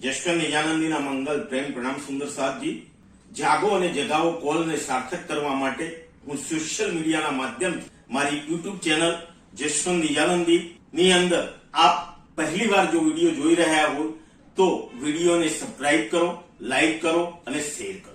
જશવંત નિજાનંદીના મંગલ, પ્રેમ, પ્રણામ, સુંદર સાથજી જાગો અને જગાવો કોલને સાર્થક કરવા માટે હું સોશિયલ મીડિયાના માધ્યમથી મારી યુટ્યુબ ચેનલ જશવંત નિજાનંદી ની અંદર આપ પહેલી વાર જો વીડિયો જોઈ રહ્યા હોય તો વિડીયોને સબસ્ક્રાઇબ કરો લાઈક કરો અને શેર કરો.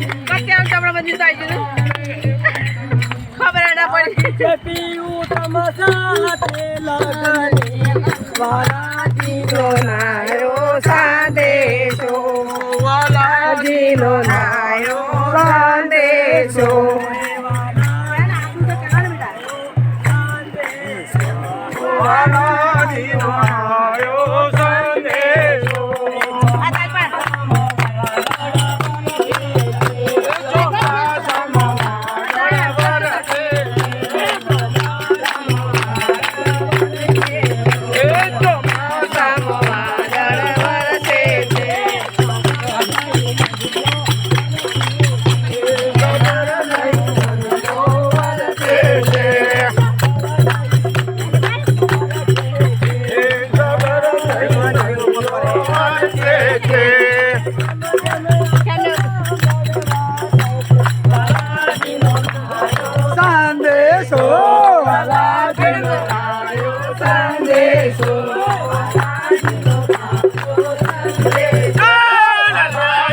নি যাই দিন খবর না পড়ি পিউ তামাসাতে লাগলে বারাতি দোনারো সাদেশো ওয়ালা দিলো না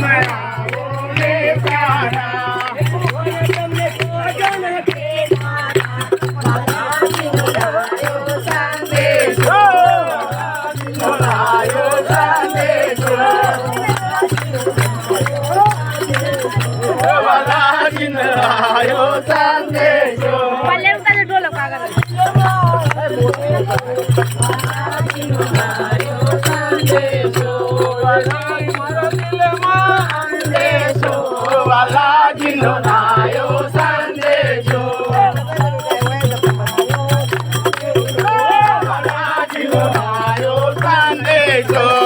ના પડી પલ્લે ઉતારે ઢોલક Let's go.